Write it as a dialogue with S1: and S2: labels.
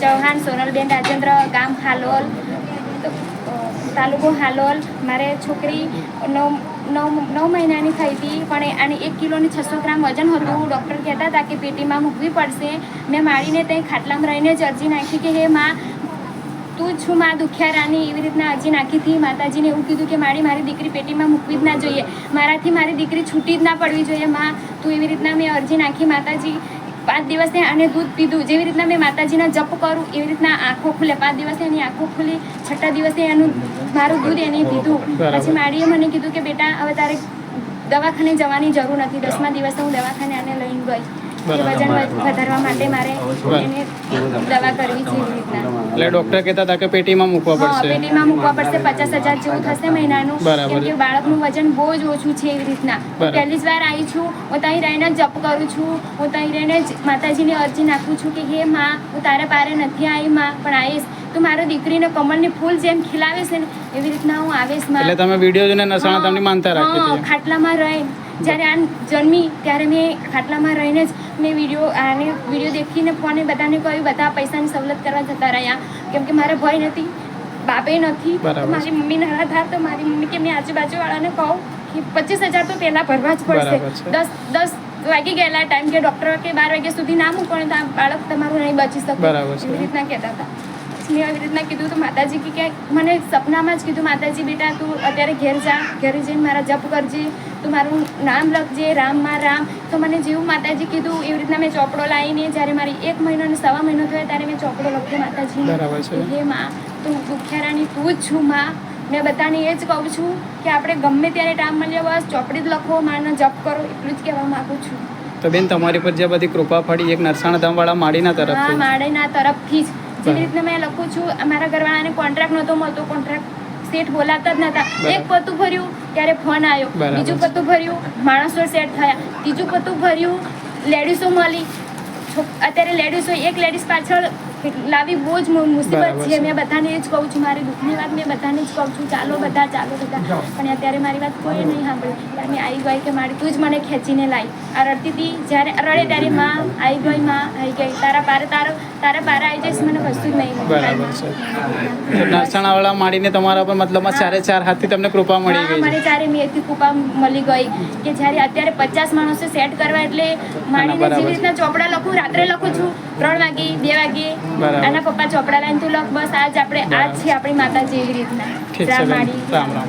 S1: ચૌહાણ, સોનલબેન, રાજેન્દ્ર, ગામ હાલોલ તાલુકો હાલોલ. મારે છોકરી નવ નવ નવ મહિનાની થઈ હતી, પણ એ- એક કિલોની છસો ગ્રામ વજન હતું. ડૉક્ટર કહેતા હતા કે પેટીમાં મૂકવી પડશે. મેં માળીને ત્યાં ખાટલામાં રહીને જ અરજી નાખી કે, હે માં, તું છું માં દુખિયારાની એવી રીતના અરજી નાખી હતી. માતાજીને એવું કીધું કે મારી મારી દીકરી પેટીમાં મૂકવી જ ના જોઈએ. મારાથી મારી દીકરી છૂટી જ ના પડવી જોઈએ, માં. તું એવી રીતના મેં અરજી નાખી. માતાજી પાંચ દિવસે આને દૂધ પીધું. જેવી રીતના મેં માતાજીના જપ કરું, એવી રીતના આંખો ખુલે. પાંચ દિવસે એની આંખો ખુલી. છઠ્ઠા દિવસે એનું મારું દૂધ એને પીધું. પછી માડીએ મને કીધું કે, બેટા, હવે તારે દવાખાને જવાની જરૂર નથી. દસમા દિવસે હું દવાખાને આને લઈને ગઈ. વજન વધારવા માટે મારે એને દવા કરવી છે એવી રીતના.
S2: એટલે ડોક્ટર કહેતા હતા કે પેટીમાં મૂકવા પડશે.
S1: પેટીમાં મૂકવા પડશે પચાસ હજાર જેવું થશે મહિનાનું. કેમ કે બાળકનું વજન બહુ જ ઓછું છે એવી રીતના. હું પહેલી જ વાર આવી છું હું ત્યાં રહીને જપ કરું છું હું ત્યાં રહીને જ માતાજીને અરજી નાખું છું કે હે માં હું તારા પારે નથી આવી માં પણ આવીશ તું મારો દીકરીને કમળની ફૂલ જેમ ખીલાવીશ ને એવી રીતના હું આવીશમાં.
S2: એટલે તમે વીડિયો જોઈને નસાણા તમને માનતા રાખી
S1: ખાટલામાં રહી જ્યારે આ જન્મી ત્યારે મેં ખાટલામાં રહીને જ મેં વીડિયો આને વીડિયો દેખીને ફોને બધાને કહ્યું બધા પૈસાની સવલત કરવા જતા રહ્યા. કેમ કે મારે ભય નથી બાપે નથી મારી મમ્મી નાના થાય તો મારી મમ્મી કે મેં આજુબાજુવાળાને કહું કે પચીસ હજાર તો પહેલાં ભરવા જ પડશે. દસ દસ વાગી ગયેલા ટાઈમ કે ડૉક્ટર કે બાર વાગ્યા સુધી ના મૂકો ને તો બાળક તમારું નહીં બચી શકે. એવી રીતના કહેતા હતા. મેં આવી રીતના કીધું તો માતાજી કે ક્યાંક મને સપનામાં જ કીધું માતાજી બેટા તું અત્યારે ઘેર જા ઘરે જઈને મારા જપ કરજે તું મારું નામ લખજે રામમાં રામ. તો મને જેવું માતાજી કીધું એવી રીતના મેં ચોપડો લાવીને જ્યારે મારી એક મહિનો અને સવા મહિનો થયો ત્યારે મેં ચોપડો લખ્યો. કે હે માં તું દુખિયારાની તું જ છું માં. મેં બધાને એ જ કહું છું કે આપણે ગમે ત્યારે ટાઈમ મળ્યો બસ ચોપડી જ લખો માનો જપ કરો એટલું જ કહેવા માગું છું.
S2: તો બેન તમારી પર જે બધી કૃપા પડી એક નરસાણા ધામવાળા માડીના
S1: હા
S2: તરફથી
S1: માળીના તરફથી જ. જેવી રીતના મેં લખું છું અમારા ઘરવાળાને કોન્ટ્રાક્ટ નહોતો મળતો કોન્ટ્રાક્ટ સેટ બોલાવતા જ નતા. એક પત્તું ભર્યું ત્યારે ફોન આવ્યો. બીજું. પત્તું ભર્યું માણસો સેટ થયા. ત્રીજું પત્તું ભર્યું લેડીસો મળી. અત્યારે લેડીસો એક લેડીઝ પાછળ લાવી બહુ જ મુસીબત છે. મેં બધાને એ જ કહું છું મારી દુઃખની વાત મેં બધાને જ કહું છું ચાલો બધા ચાલો બધા. પણ અત્યારે મારી વાત કોઈ નહીં સાંભળે. ત્યારે મેં આવી ગઈ કે મારી તું જ મને ખેંચીને લાવી. આ રડતી હતી જ્યારે રડે ત્યારે માં આવી ગઈ માં આવી ગઈ. તારા પારે તારો તારા પારે આવી જઈશ મને કશું જ નહીં
S2: બરાબર છે. નરસાણાવાળા માડીને તમારા પર મતલબમાં ચારે ચાર હાથથી તમને કૃપા મળી ગઈ
S1: મને ચારે મેથી કૃપા મળી ગઈ. કે જ્યારે અત્યારે પચાસ માણસો સેટ કરવા એટલે
S2: માડીને
S1: જેવી રીતના ચોપડા લખું રાત્રે લખું છું ત્રણ વાગે બે વાગે. આના પપ્પા ચોપડા લાઈન તું લખ બસ આજ આપણે આજ છે આપણી માતાજી એવી રીતના.
S2: રામ રામ.